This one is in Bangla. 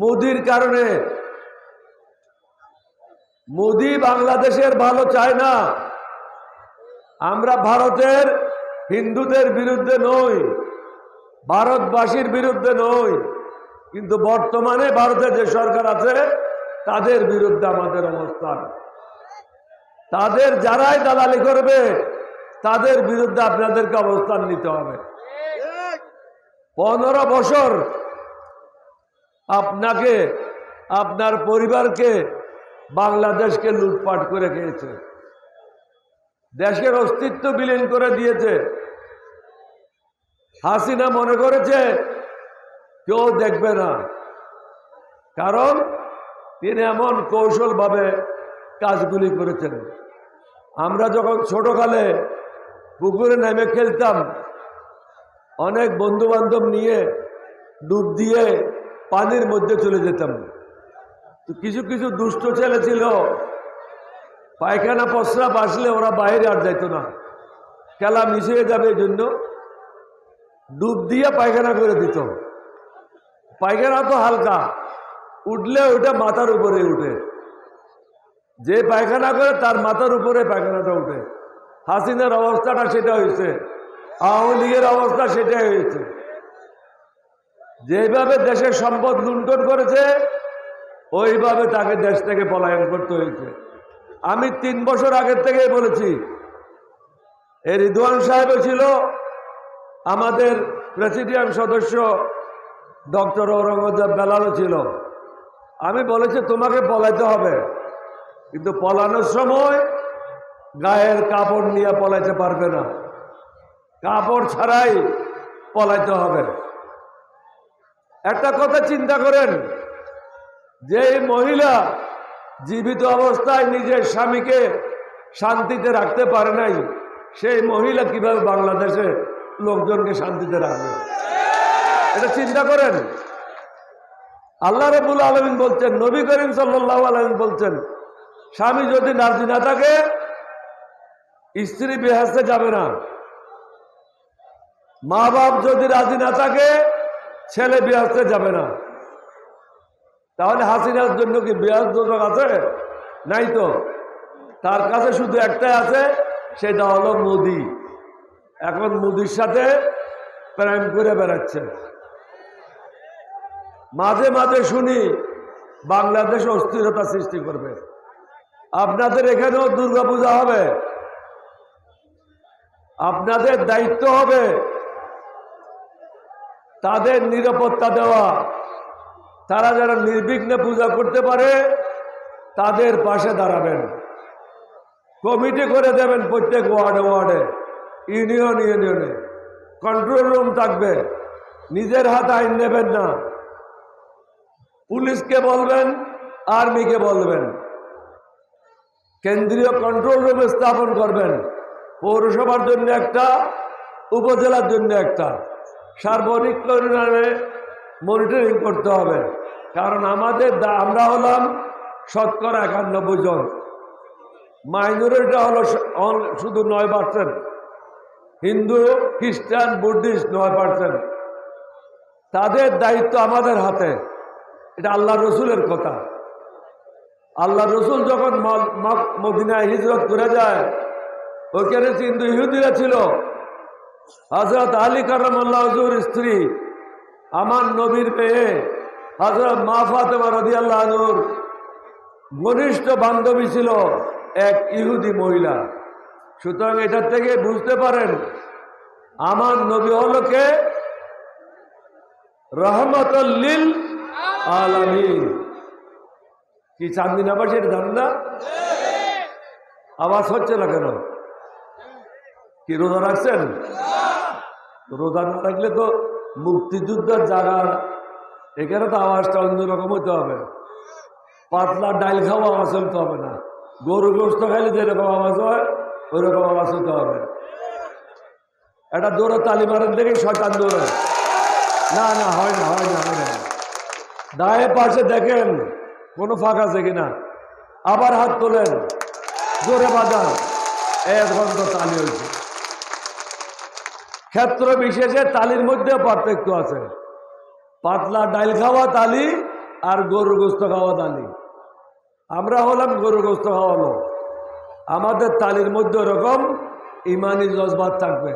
মোদির কারণে। মোদি বাংলাদেশের ভালো চায় না। আমরা ভারতের হিন্দুদের বিরুদ্ধে নই, ভারতবাসীর বিরুদ্ধে নই, কিন্তু বর্তমানে ভারতের যে সরকার আছে, তাদের বিরুদ্ধে আমাদের অবস্থান তাদের যারাই দালালি করবে, তাদের বিরুদ্ধে আপনাদেরকে অবস্থান নিতে হবে। পনেরো বছর আপনাকে, আপনার পরিবারকে বাংলাদেশকে লুটপাট করে খেয়েছে। দেশের অস্তিত্ব বিলীন করে দিয়েছে। হাসিনা মনে করেছে, কেউ দেখবে না। কারণ তিনি এমন কৌশলভাবে কাজগুলি করেছেন। আমরা যখন ছোটকালে পুকুরে নেমে খেলতাম, অনেক বন্ধু বান্ধব নিয়ে ডুব দিয়ে পানির মধ্যে চলে যেতাম। তো কিছু কিছু দুষ্ট ছেলে ছিল। পায়খানা পশরা আসলে ওরা বাইরে আর যাইতো না। খেলা মিশিয়ে যাবে এই জন্য ডুব দিয়ে পায়খানা করে দিত। পায়খানা তো হালকা, উঠলে ওটা মাথার উপরে উঠে। যে পায়খানা করে তার মাথার উপরে পায়খানাটা উঠে। হাসিনের অবস্থাটা সেটা হয়েছে, আওয়ামী লীগের অবস্থা সেটাই হয়েছে। যেভাবে দেশের সম্পদ লুণ্ঠন করেছে, ওইভাবে তাকে দেশ থেকে পলায়ন করতে হয়েছে। আমি তিন বছর আগের থেকেই বলেছি এই রিদওয়ান সাহেব ছিল, আমাদের প্রেসিডিয়াম সদস্য ডক্টর ঔরঙ্গজেব বেলালও ছিল। আমি বলেছি, তোমাকে পলাইতে হবে। কিন্তু পলানোর সময় গায়ের কাপড় নিয়ে পলাইতে পারবে না। কাপড় ছাড়াই পলাইতে হবে। একটা কথা চিন্তা করেন যে মহিলা জীবিত অবস্থায় নিজের স্বামীকে শান্তিতে রাখতে পারে নাই, সেই মহিলা কীভাবে বাংলাদেশে লোকজনকে শান্তিতে রাখবে? এটা চিন্তা করেন। আল্লাহ রবুল আলমিন বলছেন, নবী করিম সাল্লাহ আলমিন বলছেন, স্বামী যদি রাজি না থাকে, স্ত্রী বেহাসতে যাবে না। মা বাপ যদি রাজি না থাকে ছেলে বিহাসতে যাবে না। তাহলে হাসিনার জন্য কি বিহাস দোষক আছে? নাই তো। তার কাছে শুধু একটাই আছে, সেটা হলো মোদি। এখন মোদির সাথে প্রেম করে বেড়াচ্ছে। মাঝে মাঝে শুনি বাংলাদেশ অস্থিরতা সৃষ্টি করবে। আপনাদের এখানেও দুর্গাপূজা হবে। আপনাদের দায়িত্ব হবে তাদের নিরাপত্তা দেওয়া। তারা যারা নির্বিঘ্নে পূজা করতে পারে, তাদের পাশে দাঁড়াবেন। কমিটি করে দেবেন প্রত্যেক ওয়ার্ডে ওয়ার্ডে, ইউনিয়ন, ইউনিয়নে। কন্ট্রোল রুম থাকবে। নিজের হাত আইন নেবেন না। পুলিশকে বলবেন, আর্মিকে বলবেন। কেন্দ্রীয় কন্ট্রোল রুম স্থাপন করবেন। পৌরসভার জন্য একটা, উপজেলার জন্য একটা। সার্বজনিক পরিমাণে মনিটরিং করতে হবে। কারণ আমাদের আমরা হলাম শতকরা একানব্বই জন। মাইনরিটি হলো শুধু নয় পার্সেন্ট হিন্দু, খ্রিস্টান, বুদ্ধিস্ট নয় পার্সেন্ট তাদের দায়িত্ব আমাদের হাতে। এটা আল্লাহ রসুলের কথা। আল্লাহ রসুল যখন মদিনায় হিজরত করে যায়, ওইখানে হিন্দু ইহুদিরা ছিল হজরত আলী কারামাল্লাহ হজুর স্ত্রী আমার নবীর মেয়ে হজরত মা ফাতেমা রদিয়াল্লাহ আনুর ঘনিষ্ঠ বান্ধবী ছিল এক ইহুদি মহিলা। সুতরাং এটার থেকে বুঝতে পারেন আমার নবী হল কে? রহমতল্লিল আলামিন। কি চান্দিনা এটা জানেন না? আওয়াজ হচ্ছে না কেন? কি রোজা রাখছেন? রোজা না রাখলে তো মুক্তিযুদ্ধের জায়গার এখানে তো আওয়াজটা অন্যরকম হতে হবে। পাতলা ডাইল খাওয়া আওয়াজ হতে হবে না। গরু গোস্ত খাইলে যেরকম আওয়াজ হয় ওই রকম আওয়াজ হতে হবে। একটা দৌড়ে তালি মারেন দেখে শয়তান দৌড়ে। না না, হয় না হয় না হয় না। দায়ে পাশে দেখেন কোনো ফাঁক আছে কিনা। আবার হাত তোলেন। জোরে বাজান। এক ঘণ্টা তালি হয়েছে ক্ষেত্র বিশেষে তালির মধ্যে পার্থক্য আছে। পাতলা ডাইল খাওয়া তালি আর গরু গোস্ত খাওয়া তালি। আমরা হলাম গরু গোস্ত খাওয়ানো আমাদের তালির মধ্যে ওরকম ইমানি জজবাত থাকবে।